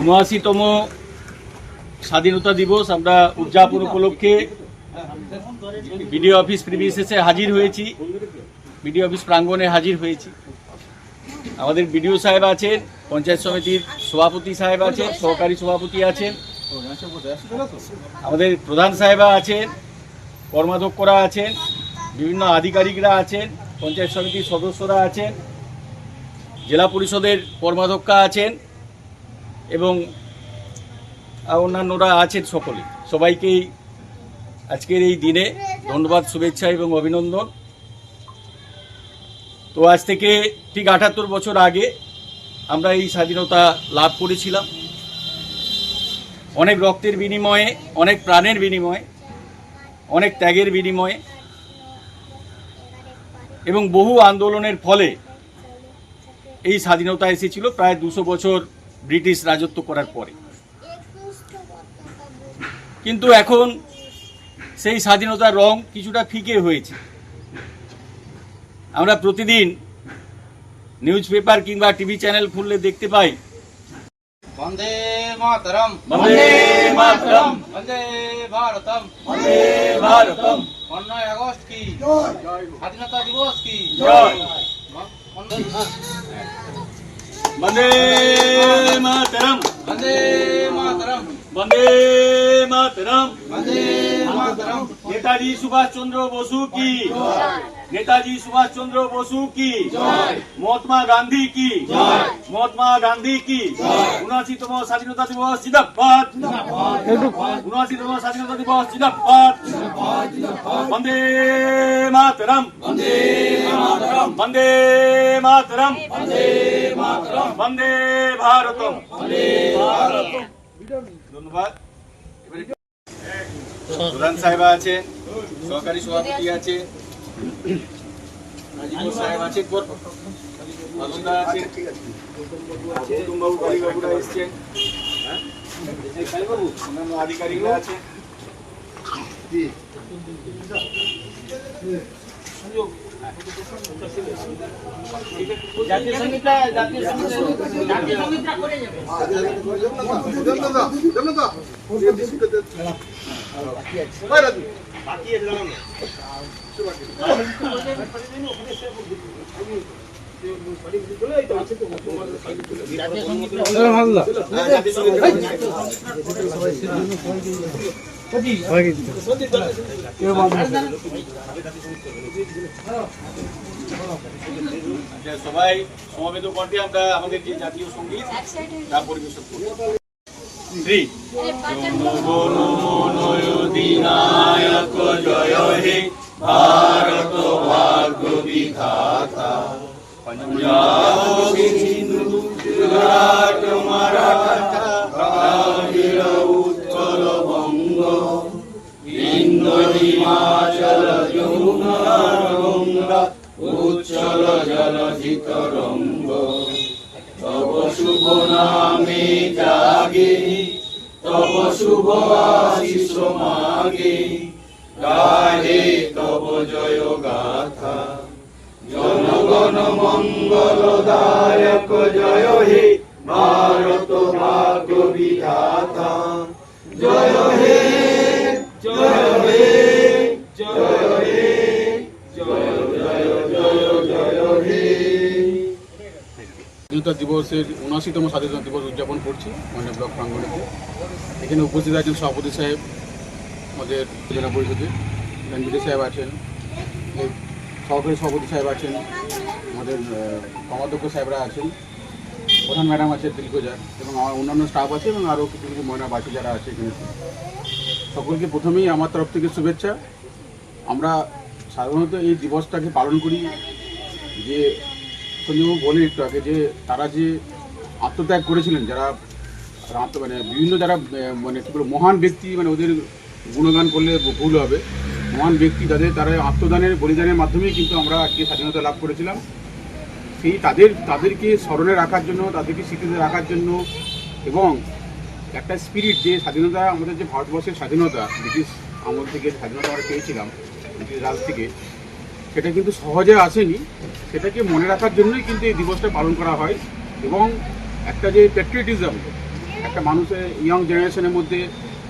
উনআশিতম স্বাধীনতা দিবস আমরা উদযাপন উপলক্ষে বিডিও অফিস প্রিমিসেসে হাজির হয়েছি। বিডিও অফিস প্রাঙ্গণে হাজির হয়েছি। আমাদের বিডিও সাহেব আছেন, পঞ্চায়েত সমিতির সভাপতি সাহেব আছেন, সহকারী সভাপতি আছেন। আমাদের প্রধান সাহেবা আছেন, কর্মাধ্যক্ষরা আছেন, বিভিন্ন আধিকারিকরা আছেন, পঞ্চায়েত সমিতির সদস্যরা আছেন, জেলা পরিষদের কর্মাধ্যক্ষা আছেন এবং অন্যান্যরা আছেন সকলে। সবাইকেই আজকের এই দিনে ধন্যবাদ, শুভেচ্ছা এবং অভিনন্দন। তো আজ থেকে ঠিক আটাত্তর বছর আগে আমরা এই স্বাধীনতা লাভ করেছিলাম। অনেক রক্তের বিনিময়ে, অনেক প্রাণের বিনিময়ে, অনেক ত্যাগের বিনিময়ে এবং বহু আন্দোলনের ফলে এই স্বাধীনতা এসেছিল। প্রায় দুশো বছর ব্রিটিশ রাজত্ব করার পরে। কিন্তু এখন সেই স্বাধীনতার রং কিছুটা ফিকে হয়েছে। আমরা প্রতিদিন নিউজ পেপার কিংবা টিভি চ্যানেল খুললে দেখতে পাই। মাতরম। আগস্ট স্বাধীনতা দিবস কি? জয়। বন্দে বন্দে মাতরম। বন্দে মাতরম। বন্দে মাতরম। বন্দে মাতরম। নেতাজি সুভাষ চন্দ্র বসু কি? নেতাজি সুভাষ চন্দ্র বসু কি? মহাত্মা গান্ধী কি? মহাত্মা গান্ধী কি? উনআশিতম স্বাধীনতা দিবস জিন্দাবাদ। উনআশিতম স্বাধীনতা দিবস জিন্দাবাদ। বন্দে মাতরম। বন্দে মাতরম। বন্দে মাতরম। বন্দে ভারতম। ধন্যবাদ। প্রধান সাহেব আছেন সহকারী সভাপতি আছে সাহেব আছে মালুমদার আছে, কুটুমবাবু বাবুরা এসছেন হ্যাঁ? কালীবাবু, অন্যান্য আধিকারিকরা আছে। জাতীয় সঙ্গীতটা জাতীয় সংগীত জাতীয় সঙ্গীতটা করে যাবে বাকি আছে না আচ্ছা, সবাই সমবেত কণ্ঠে আমরা আমাদের যে জাতীয় সংগীত তা পরিবেশন জয় হে যমুনা গঙ্গা উচ্ছল জলধিত রঙ্গ তব শুভ নামে জাগে, তব শুভ আশিস মাগে। গাহে তব জয় গাথা। জনগণ মঙ্গল দায়ক জয় হে, ভারত ভাগ্য বিধাতা। জয় স্বাধীনতা দিবসের উনআশিতম স্বাধীনতা দিবস উদযাপন করছি মানে ব্লক প্রাঙ্গণেতে এখানে উপস্থিত আছেন সভাপতি সাহেব, আমাদের জেলা পরিষদে এমবিডি সাহেব আছেন সহকারী সভাপতি সাহেব আছেন, আমাদের কমাধ্যক্ষ সাহেবরা আছেন, প্রধান ম্যাডাম আছে দিলকোজা এবং আমার অন্যান্য স্টাফ আছে এবং আরও কিছু কিছু ময়না বাকি যারা আছে এখানে। সকলকে প্রথমেই আমার তরফ থেকে শুভেচ্ছা। আমরা সাধারণত এই দিবসটাকে পালন করি যে সঞ্জীববাবু বলেন একটু আগে যে তারা যে আত্মত্যাগ করেছিলেন, যারা মানে বিভিন্ন যারা মানে কী বলব, মহান ব্যক্তি মানে ওদের গুণগান করলে ভুল হবে। মহান ব্যক্তি তাদের, তারা আত্মদানের, বলিদানের মাধ্যমেই কিন্তু আমরা আজকে স্বাধীনতা লাভ করেছিলাম। সেই তাদের, তাদেরকে স্মরণে রাখার জন্য, তাদেরকে স্মৃতিতে রাখার জন্য এবং একটা স্পিরিট যে স্বাধীনতা, আমাদের যে ভারতবর্ষের স্বাধীনতা, ব্রিটিশ আমল থেকে স্বাধীনতা আমরা পেয়েছিলাম, ব্রিটিশ রাজ থেকে সেটা কিন্তু সহজে আসেনি। সেটাকে মনে রাখার জন্যই কিন্তু এই দিবসটা পালন করা হয় এবং একটা যে প্যাট্রিয়টিজম একটা মানুষের ইয়ং জেনারেশনের মধ্যে,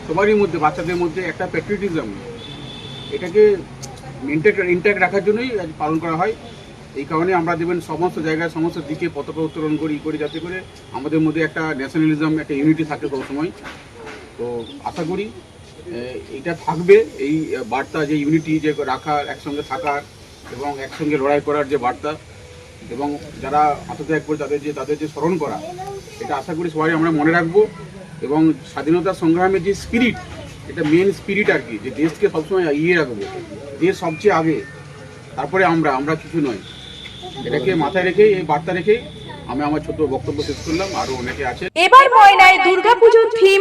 সবারই মধ্যে, বাচ্চাদের মধ্যে একটা প্যাট্রিয়টিজম এটাকে ইন্ট্যাক্ট ইন্ট্যাক্ট রাখার জন্যই আজ পালন করা হয়। এই কারণে আমরা দেবেন সমস্ত জায়গায়, সমস্ত দিকে পতাকা উত্তোলন করি করি যাতে করে আমাদের মধ্যে একটা ন্যাশনালিজম একটা ইউনিটি থাকে সবসময় তো আশা করি এটা থাকবে, এই বার্তা যে ইউনিটি যে রাখার, একসঙ্গে থাকার এবং একসঙ্গে লড়াই করার যে বার্তা এবং যারা আত্মত্যাগ করে তাদের যে তাদের যে স্মরণ করা, এটা আশা করি সবাই আমরা মনে রাখব এবং স্বাধীনতা সংগ্রামের যে স্পিরিট এটা মেন স্পিরিট আর কি, যে দেশকে সবসময় এগিয়ে রাখব, দেশ সবচেয়ে আগে, তারপরে আমরা আমরা কিছু নয়। এটাকে মাথায় রেখেই, এই বার্তা রেখেই আমি আমার ছোট বক্তব্য শেষ করলাম আরও অনেকে আছে। এবার ময়নায় দুর্গাপুজোর থিম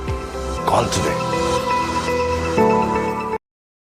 All today.